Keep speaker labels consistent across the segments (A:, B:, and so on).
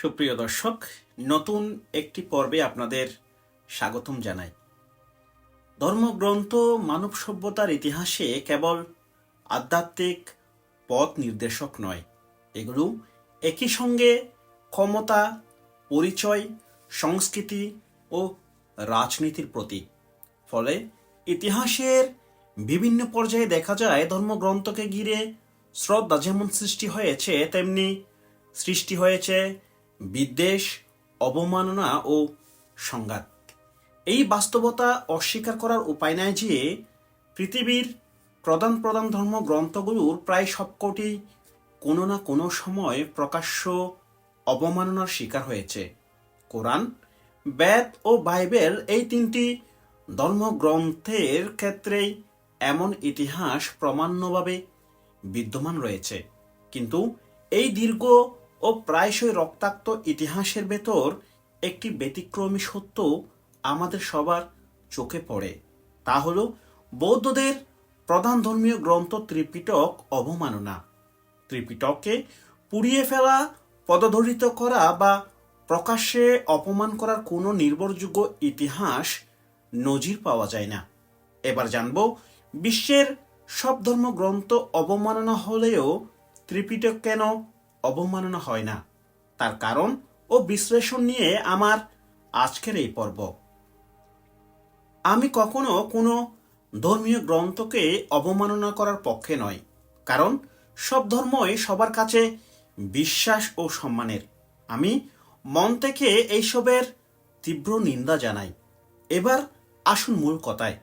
A: সুপ্রিয় দর্শক, নতুন একটি পর্বে আপনাদের স্বাগতম জানাই। ধর্মগ্রন্থ মানব সভ্যতার ইতিহাসে কেবল আধ্যাত্মিক পথ নির্দেশক নয়, এগুলো একই সঙ্গে ক্ষমতা, পরিচয়, সংস্কৃতি ও রাজনীতির প্রতীক। ফলে ইতিহাসের বিভিন্ন পর্যায়ে দেখা যায়, ধর্মগ্রন্থকে ঘিরে শ্রদ্ধা যেমন সৃষ্টি হয়েছে, তেমনি সৃষ্টি হয়েছে বিদ্বেষ, অবমাননা ও সংঘাত। এই বাস্তবতা অস্বীকার করার উপায় নাই যে পৃথিবীর প্রধান প্রধান ধর্মগ্রন্থগুলোর প্রায় সবকটি কোনো না কোনো সময় প্রকাশ্য অবমাননার শিকার হয়েছে। কোরআন, বেদ ও বাইবেল এই তিনটি ধর্মগ্রন্থের ক্ষেত্রেই এমন ইতিহাস প্রমাণ্যভাবে বিদ্যমান রয়েছে। কিন্তু এই দীর্ঘ ও প্রায়শই রক্তাক্ত ইতিহাসের ভেতর একটি ব্যতিক্রমী সত্য আমাদের সবার চোখে পড়ে। তা হল, বৌদ্ধদের প্রধান ধর্মীয় গ্রন্থ ত্রিপিটক অবমাননা। ত্রিপিটককে পুড়িয়ে ফেলা, পদধরিত করা বা প্রকাশ্যে অপমান করার কোনো নির্ভরযোগ্য ইতিহাস নজির পাওয়া যায় না। এবার জানব, বিশ্বের সব ধর্মগ্রন্থ অবমাননা হলেও ত্রিপিটক কেন অবমাননা হয় না। তার কারণ ও বিশ্লেষণ নিয়ে আমার আজকের এই পর্ব। আমি কখনো কোনো ধর্মীয় গ্রন্থকে অবমাননা করার পক্ষে নয় কারণ সব ধর্মই সবার কাছে বিশ্বাস ও সম্মানের। আমি মন থেকে এইসবের তীব্র নিন্দা জানাই। এবার আসুন মূল কথায়।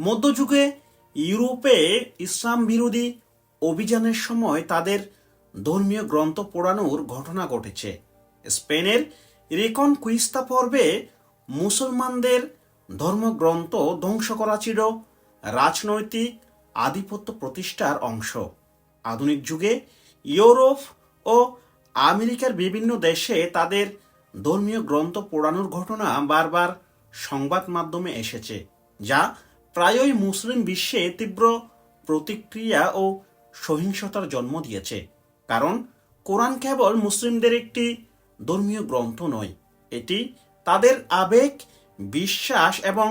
A: মধ্যযুগে ইউরোপে ইসলাম বিরোধী অভিযানের সময় তাদের ধর্মীয় গ্রন্থ পোড়ানোর ঘটনা ঘটেছে। স্পেনের রেকন কুইস্তা পর্বে মুসলমানদের ধর্মগ্রন্থ ধ্বংস করা ছিল রাজনৈতিক আধিপত্য প্রতিষ্ঠার অংশ। আধুনিক যুগে ইউরোপ ও আমেরিকার বিভিন্ন দেশে তাদের ধর্মীয় গ্রন্থ পোড়ানোর ঘটনা বারবার সংবাদ মাধ্যমে এসেছে, যা প্রায়ই মুসলিম বিশ্বে তীব্র প্রতিক্রিয়া ও সহিংসতার জন্ম দিয়েছে। কারণ কোরআন কেবল মুসলিমদের একটি ধর্মীয় গ্রন্থ নয়, এটি তাদের আবেগ, বিশ্বাস এবং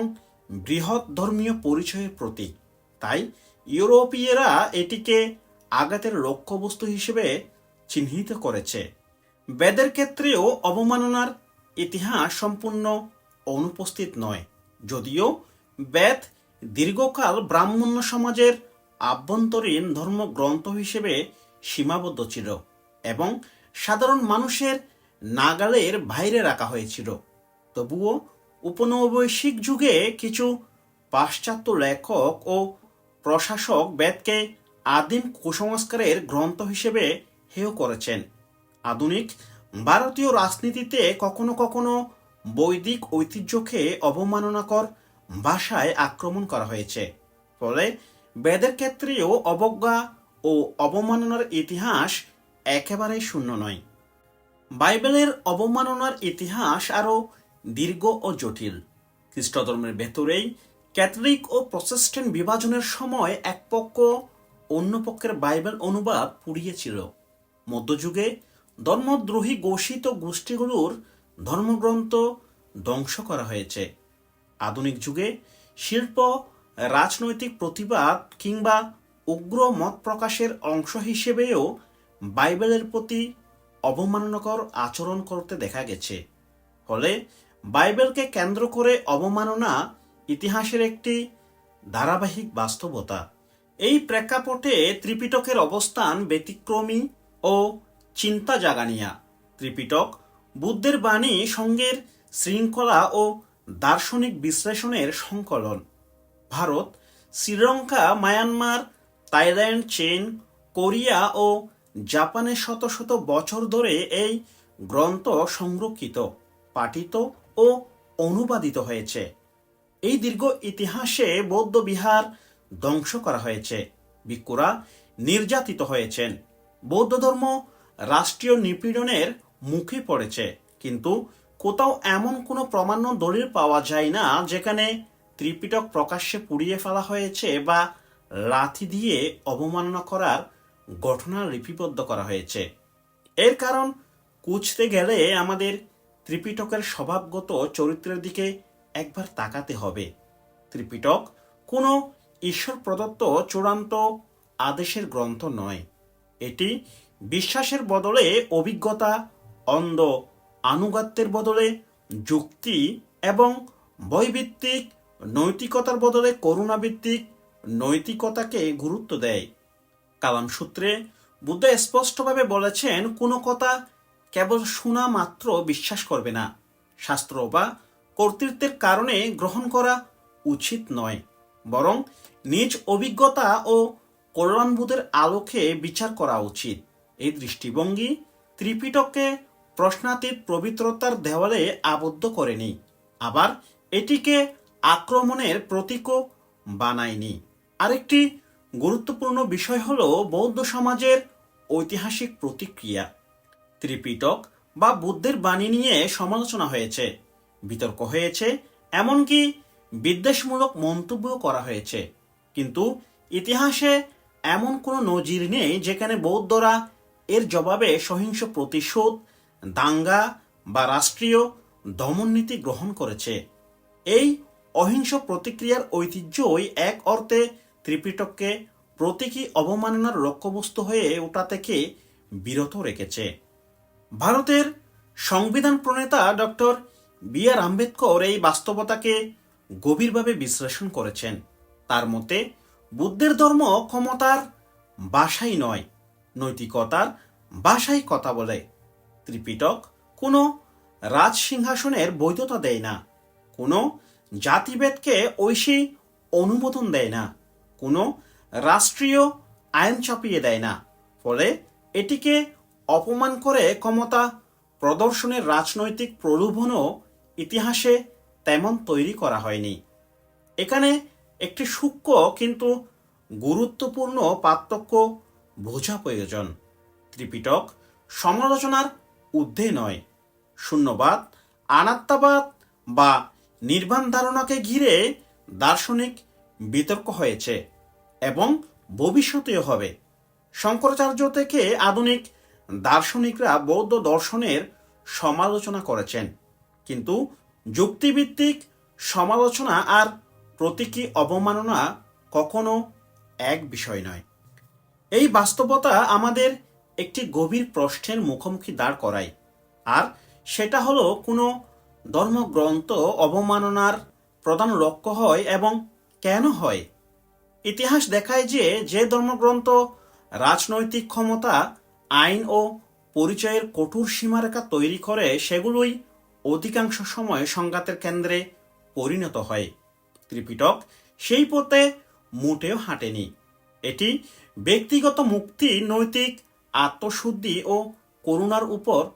A: বৃহৎ ধর্মীয় পরিচয়ের প্রতীক। তাই ইউরোপীয়রা এটিকে আঘাতের লক্ষ্যবস্তু হিসেবে চিহ্নিত করেছে। বেদের ক্ষেত্রেও অবমাননার ইতিহাস সম্পূর্ণ অনুপস্থিত নয়, যদিও বেদ দীর্ঘকাল ব্রাহ্মণ্য সমাজের আভ্যন্তরীণ ধর্মগ্রন্থ হিসেবে সীমাবদ্ধ ছিল এবং সাধারণ মানুষের নাগালের বাইরে রাখা হয়েছিল। তবুও উপনবৈশ্বিক যুগে কিছু পাশ্চাত্য লেখক ও প্রশাসক বেদকে আদিম কুসংস্কারের গ্রন্থ হিসেবে হেয় করেছেন। আধুনিক ভারতীয় রাজনীতিতে কখনো কখনো বৈদিক ঐতিহ্যকে অবমাননাকর ভাষায় আক্রমণ করা হয়েছে। ফলে বেদের ক্ষেত্রেও অবজ্ঞা ও অবমাননার ইতিহাস একেবারেই শূন্য নয়। বাইবেলের অবমাননার ইতিহাস আরও দীর্ঘ ও জটিল। খ্রিস্টধর্মের ভেতরেই ক্যাথলিক ও প্রসেস্টেন্ট বিভাজনের সময় এক পক্ষ অন্য পক্ষের বাইবেল অনুবাদ পুড়িয়েছিল। মধ্যযুগে ধর্মদ্রোহী ঘোষিত গোষ্ঠীগুলোর ধর্মগ্রন্থ ধ্বংস করা হয়েছে। আধুনিক যুগে শিল্প, রাজনৈতিক প্রতিবাদ কিংবা উগ্র মত প্রকাশের অংশ হিসেবেও বাইবেলের প্রতি অবমাননাকর আচরণ করতে দেখা গেছে। ফলে বাইবেলকে কেন্দ্র করে অবমাননা ইতিহাসের একটি ধারাবাহিক বাস্তবতা। এই প্রেক্ষাপটে ত্রিপিটকের অবস্থান ব্যতিক্রমী ও চিন্তা জাগানিয়া ত্রিপিটক বুদ্ধের বাণী সঙ্গের শৃঙ্খলা ও দার্শনিক বিশ্লেষণের সংকলন। ভারত, শ্রীলঙ্কা, মায়ানমার থাইল্যান্ড, চীন, কোরিয়া ও জাপানে শত শত বছর ধরে এই গ্রন্থ সংরক্ষিত, পাঠিত ও অনুবাদিত হয়েছে। এই দীর্ঘ ইতিহাসে বৌদ্ধ বিহার ধ্বংস করা হয়েছে, ভিক্ষুরা নির্যাতিত হয়েছেন। বৌদ্ধ ধর্ম রাষ্ট্রীয় নিপীড়নের মুখে পড়েছে, কিন্তু কোথাও এমন কোনো প্রমাণ্য দলিল পাওয়া যায় না যেখানে ত্রিপিটক প্রকাশ্যে পুড়িয়ে ফেলা হয়েছে বা লাথি দিয়ে অবমাননা করার ঘটনা লিপিবদ্ধ করা হয়েছে। এর কারণ, কুচতে গেলে আমাদের ত্রিপিটকের স্বভাবগত চরিত্রের দিকে একবার তাকাতে হবে। ত্রিপিটক কোনো ঈশ্বর প্রদত্ত চূড়ান্ত আদেশের গ্রন্থ নয়। এটি বিশ্বাসের বদলে অভিজ্ঞতা, অন্ধ আনুগত্যের বদলে যুক্তি এবং বৈভিত্তিক নৈতিকতার বদলে করুণাভিত্তিক নৈতিকতাকে গুরুত্ব দেয়। কালাম সূত্রে বুদ্ধ স্পষ্টভাবে বলেছেন, কোনো কথা কেবল শোনা মাত্র বিশ্বাস করবে না। শাস্ত্র বা কর্তৃত্বের কারণে গ্রহণ করা উচিত নয়, বরং নিজ অভিজ্ঞতা ও কল্যাণবোধের আলোকে বিচার করা উচিত। এই দৃষ্টিভঙ্গি ত্রিপিটককে প্রশ্নাতীত পবিত্রতার দেওয়ালে আবদ্ধ করেনি, আবার এটিকে আক্রমণের প্রতীকও বানায়নি। আরেকটি গুরুত্বপূর্ণ বিষয় হল বৌদ্ধ সমাজের ঐতিহাসিক প্রতিক্রিয়া। ত্রিপিটক বা বুদ্ধের বাণী নিয়ে সমালোচনা হয়েছে, বিতর্ক হয়েছে, এমনকি বিদ্বেষমূলক মন্তব্য করা হয়েছে। কিন্তু ইতিহাসে এমন কোনো নজির নেই যেখানে বৌদ্ধরা এর জবাবে সহিংস প্রতিশোধ, দাঙ্গা বা রাষ্ট্রীয় দমননীতি গ্রহণ করেছে। এই অহিংস প্রতিক্রিয়ার ঐতিহ্যই এক অর্থে ত্রিপিটককে প্রতীকী অবমাননার লক্ষ্যবস্তু হয়ে ওটা থেকে বিরত রেখেছে। ভারতের সংবিধান প্রণেতা ডক্টর বি আর আম্বেদকর এই বাস্তবতাকে গভীরভাবে বিশ্লেষণ করেছেন। তার মতে, বুদ্ধের ধর্ম ক্ষমতার বাসাই নয়, নৈতিকতার বাসাই কথা বলে। ত্রিপিটক কোনো রাজ সিংহাসনের বৈধতা দেয় না, কোনো জাতিভেদকে ঐশী অনুমোদন দেয় না। কোনো রাষ্ট্রীয় আইন চাপিয়ে দেয় না। ফলে এটিকে অপমান করে ক্ষমতা প্রদর্শনের রাজনৈতিক প্রলোভনও ইতিহাসে তেমন তৈরি করা হয়নি। এখানে একটি সূক্ষ্ম কিন্তু গুরুত্বপূর্ণ পার্থক্য বোঝা প্রয়োজন ত্রিপিটক সমালোচনার ঊর্ধ্বে নয়। শূন্যবাদ, আনাত্মাবাদ বা নির্বাণ ধারণাকে ঘিরে দার্শনিক বিতর্ক হয়েছে এবং ভবিষ্যতেও হবে। শঙ্করাচার্য থেকে আধুনিক দার্শনিকরা বৌদ্ধ দর্শনের সমালোচনা করেছেন। কিন্তু যুক্তিভিত্তিক সমালোচনা আর প্রতীকী অবমাননা কখনো এক বিষয় নয়। এই বাস্তবতা আমাদের একটি গভীর প্রশ্নের মুখোমুখি দাঁড় করায়। আর সেটা হলো কোনো ধর্মগ্রন্থ অবমাননার প্রধান লক্ষ্য হয় এবং কেন হয়? ইতিহাস দেখায় যে যে ধর্মগ্রন্থ, রাজনৈতিক ক্ষমতা, আইন ও পরিচয়ের কঠোর সীমারেখা তৈরি করে, সেগুলোই অধিকাংশ সময় সংঘাতের কেন্দ্রে পরিণত হয়। ত্রিপিটক সেই পথে মোটেও হাঁটেনি। এটি ব্যক্তিগত মুক্তি, নৈতিক আত্মশুদ্ধি ও করুণার উপর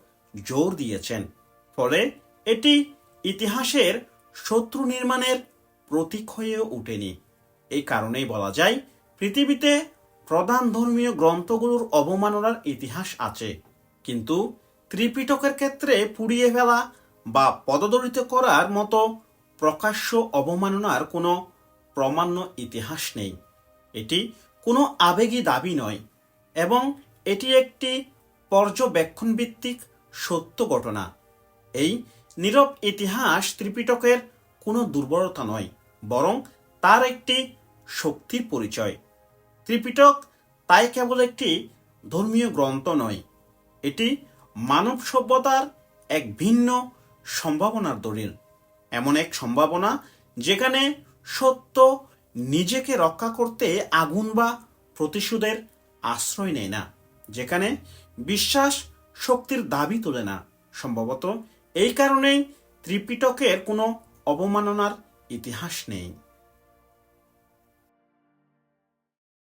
A: জোর দিয়েছেন। ফলে এটি ইতিহাসের শত্রু নির্মাণের প্রতীক হয়ে ওঠেনি এই কারণেই বলা যায়, পৃথিবীতে প্রধান ধর্মীয় গ্রন্থগুলোর অবমাননার ইতিহাস আছে। কিন্তু ত্রিপিটকের ক্ষেত্রে পুড়িয়ে ফেলা বা পদদলিত করার মতো প্রকাশ্য অবমাননার কোনো প্রমাণ্য ইতিহাস নেই। এটি কোনো আবেগী দাবি নয় এবং এটি একটি পর্যবেক্ষণ ভিত্তিক সত্য ঘটনা। এই নীরব ইতিহাস ত্রিপিটকের কোনো দুর্বলতা নয়। বরং তার একটি শক্তির পরিচয়। ত্রিপিটক তাই কেবল একটি ধর্মীয় গ্রন্থ নয়, এটি মানব সভ্যতার এক ভিন্ন সম্ভাবনার দলিল। এমন এক সম্ভাবনা যেখানে সত্য নিজেকে রক্ষা করতে আগুন বা প্রতিশোধের আশ্রয় নেয় না, যেখানে বিশ্বাস শক্তির দাবি তোলে না। সম্ভবত এই কারণেই ত্রিপিটকের কোনো অবমাননার ইতিহাস নেই।